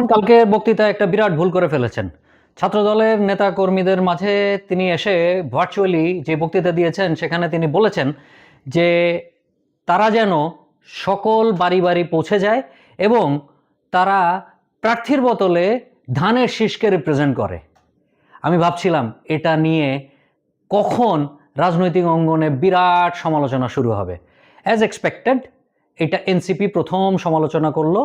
রহমান কালকে বক্তৃতায় একটা বিরাট ভুল করে ফেলেছেন। ছাত্রদলের নেতা কর্মীদের মাঝে তিনি এসে ভার্চুয়ালি যে বক্তৃতা দিয়েছেন, সেখানে তিনি বলেছেন যে তারা যেন সকল বাড়ি বাড়ি পৌঁছে যায় এবং তারা প্রার্থীর বদলে ধানের শীষকে রিপ্রেজেন্ট করে। আমি ভাবছিলাম, এটা নিয়ে কখন রাজনৈতিক অঙ্গনে বিরাট সমালোচনা শুরু হবে। অ্যাজ এক্সপেক্টেড এটা এনসিপি প্রথম সমালোচনা করল।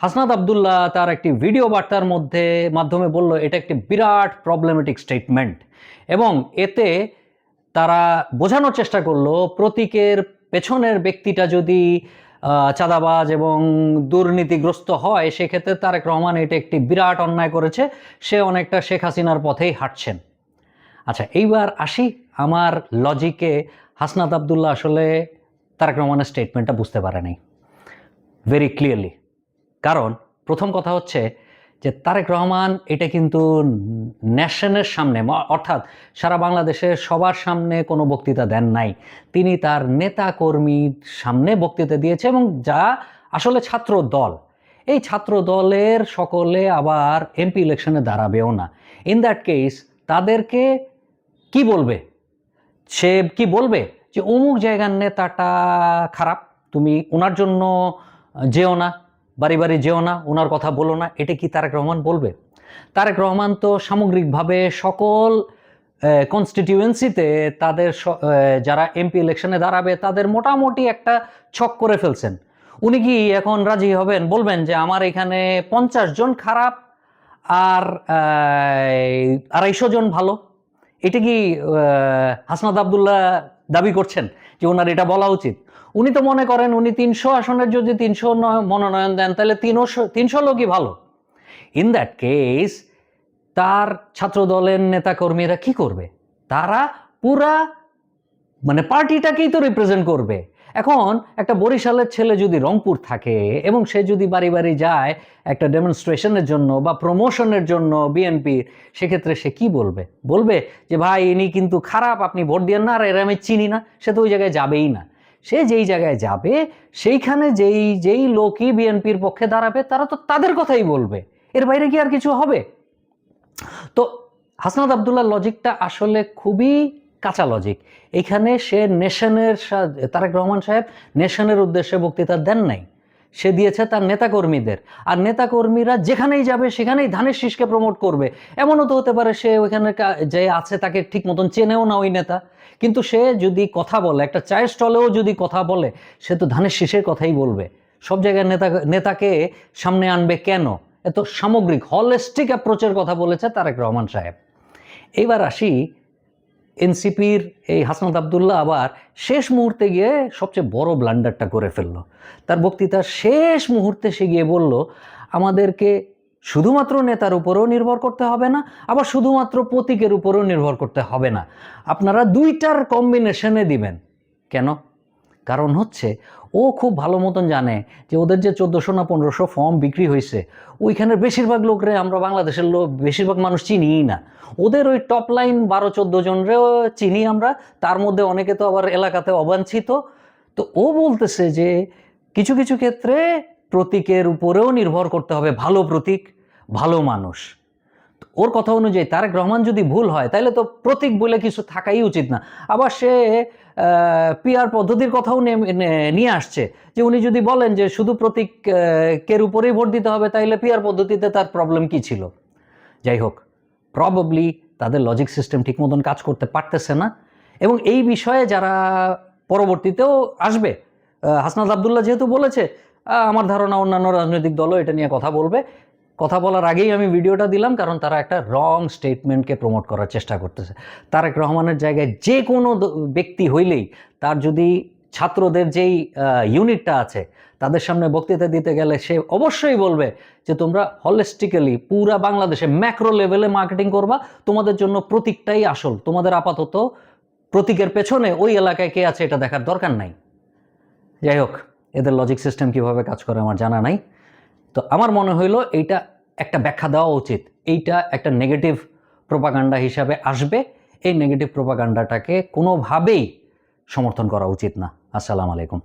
হাসনাত আবদুল্লাহ তার একটি ভিডিও বার্তার মধ্যে, মাধ্যমে বলল, এটা একটি বিরাট প্রবলেমেটিক স্টেটমেন্ট এবং এতে তারা বোঝানোর চেষ্টা করল, প্রতীকের পেছনের ব্যক্তিটা যদি চাঁদাবাজ এবং দুর্নীতিগ্রস্ত হয়, সেক্ষেত্রে তারেক রহমান এটা একটি বিরাট অন্যায় করেছে। সে অনেকটা শেখ হাসিনার পথেই হাঁটছেন। আচ্ছা এইবার আসি আমার লজিকে হাসনাত আবদুল্লাহ আসলে তারেক রহমানের স্টেটমেন্টটা বুঝতে পারে নাই ভেরি ক্লিয়ারলি কারণ প্রথম কথা হচ্ছে যে তারেক রহমান এটা কিন্তু ন্যাশনের সামনে অর্থাৎ সারা বাংলাদেশের সবার সামনে কোনো বক্তৃতা দেন নাই। তিনি তার নেতা কর্মীর সামনে বক্তৃতা দিয়েছে এবং যা আসলে ছাত্র দল এই ছাত্র দলের সকলে আবার এমপি ইলেকশনে দাঁড়াবেও না। ইন দ্যাট কেস তাদেরকে কি বলবে? সে কি বলবে যে অমুক জায়গার নেতাটা খারাপ, তুমি ওনার জন্য যেও না? বাড়ি বাড়ি যেও না ওনার কথা বলো না এটা কি তারেক রহমান বলবে? তারেক রহমান তো সামগ্রিকভাবে সকল কনস্টিটিউয়েন্সিতে তাদের যারা এমপি ইলেকশনে দাঁড়াবে তাদের মোটামুটি একটা ছক করে ফেলছেন। উনি কি এখন রাজি হবেন বলবেন যে আমার এখানে পঞ্চাশ জন খারাপ আর আড়াইশো জন ভালো? এটা কি আহ, হাসনাত আবদুল্লাহ দাবি করছেন যে ওনার এটা বলা উচিত। উনি তো মনে করেন উনি তিনশো আসনের যদি তিনশো নয় মনোনয়ন দেন, তাহলে তিনশো তিনশো লোকই ভালো। ইন দ্যাট কেস তার ছাত্রদলের নেতাকর্মীরা কি করবে? তারা পুরা মানে পার্টিটাকেই তো রিপ্রেজেন্ট করবে। এখন একটা বরিশালের ছেলে যদি রংপুর থাকে এবং সে যদি বাড়ি বাড়ি যায় একটা ডেমনস্ট্রেশনের জন্য বা প্রমোশনের জন্য বিএনপির সেক্ষেত্রে সে কি বলবে? বলবে যে, ভাই, ইনি কিন্তু খারাপ, আপনি ভোট দিয়ে না, আর এরা আমি চিনি না, সে তো ওই জায়গায় যাবেই না। সে যেই জায়গায় যাবে, সেইখানে যেই যেই লোকই বিএনপির পক্ষে দাঁড়াবে, তারা তো তাদের কথাই বলবে। এর বাইরে কি আর কিছু হবে? তো হাসনাত আবদুল্লাহ লজিকটা আসলে খুবই কাঁচা লজিক এখানে সে নেশনের তারেক রহমান সাহেব নেশনের উদ্দেশ্যে বক্তৃতা দেন নাই। সে দিয়েছে তার নেতাকর্মীদের। আর নেতাকর্মীরা যেখানেই যাবে, সেখানেই ধানের শীষকে প্রমোট করবে। এমনও তো হতে পারে সে ওইখানে যে আছে তাকে ঠিক মতন চেনেও না ওই নেতা। কিন্তু সে যদি কথা বলে, একটা চায়ের স্টলেও যদি কথা বলে, সে তো ধানের শীষের কথাই বলবে। সব জায়গায় নেতা, নেতাকে সামনে আনবে কেন? এত সামগ্রিক হলিস্টিক অ্যাপ্রোচের কথা বলেছে তারেক রহমান সাহেব। এইবার আসি এনসিপির এই হাসনাত আবদুল্লাহ আবার শেষ মুহূর্তে গিয়ে সবচেয়ে বড় ব্লান্ডারটা করে ফেলল। তার বক্তৃতার শেষ মুহূর্তে সে গিয়ে বলল, আমাদেরকে শুধুমাত্র নেতার উপরেও নির্ভর করতে হবে না, আবার শুধুমাত্র প্রতীকের উপরেও নির্ভর করতে হবে না। আপনারা দুইটার কম্বিনেশনে দিবেন। কেন? কারণ হচ্ছে, ও খুব ভালো মতন জানে যে ওদের যে চোদ্দোশো না পনেরোশো ফর্ম বিক্রি হয়েছে, ওইখানের বেশিরভাগ লোকরে আমরা বাংলাদেশের লোক, বেশিরভাগ মানুষ চিনিই না। ওদের ওই টপ লাইন বারো, চোদ্দ জনরেও চিনি আমরা, তার মধ্যে অনেকে তো আবার এলাকাতে অবাঞ্ছিত। তো ও বলতেছে যে কিছু কিছু ক্ষেত্রে প্রতীকের উপরেও নির্ভর করতে হবে, ভালো প্রতীক, ভালো মানুষ। ওর কথা অনুযায়ী তারেক রহমান যদি ভুল হয় তাহলে তো প্রতীক বলে কিছু থাকাই উচিত না। আবার সে পিআর পদ্ধতির কথাও নিয়ে আসছে যে উনি যদি বলেন যে শুধু প্রতীক কের উপরেই ভোট দিতে হবে তাইলে পিআর পদ্ধতিতে তার প্রবলেম কি ছিল? যাই হোক প্রবাবলি তাদের লজিক সিস্টেম ঠিক মতন কাজ করতে পারতেছে না। এবং এই বিষয়ে যারা পরবর্তীতেও আসবে আহ, হাসনাত আবদুল্লাহ যেহেতু বলেছে আমার ধারণা অন্যান্য রাজনৈতিক দলও এটা নিয়ে কথা বলবে। কথা বলার আগেই আমি ভিডিওটা দিলাম, কারণ তারা একটা রং স্টেটমেন্টকে প্রমোট করার চেষ্টা করতেছে। তারেক রহমানের জায়গায় যে কোনো ব্যক্তি হইলেই তার যদি ছাত্রদের যেই ইউনিটটা আছে, তাদের সামনে বক্তৃতা দিতে গেলে সে অবশ্যই বলবে যে তোমরা হলিস্টিক্যালি পুরা বাংলাদেশে ম্যাক্রো লেভেলে মার্কেটিং করবা, তোমাদের জন্য প্রতীকটাই আসল। তোমাদের আপাতত প্রতীকের পেছনে ওই এলাকায় কে আছে এটা দেখার দরকার নাই। যাই হোক, এদের লজিক সিস্টেম কীভাবে কাজ করে আমার জানা নাই। তো আমার মনে হইল এইটা একটা ব্যাখ্যা দেওয়া উচিত। এইটা একটা নেগেটিভ প্রোপাগান্ডা হিসাবে আসবে। এই নেগেটিভ প্রোপাগান্ডাটাকে কোনোভাবেই সমর্থন করা উচিত না। আসসালামু আলাইকুম।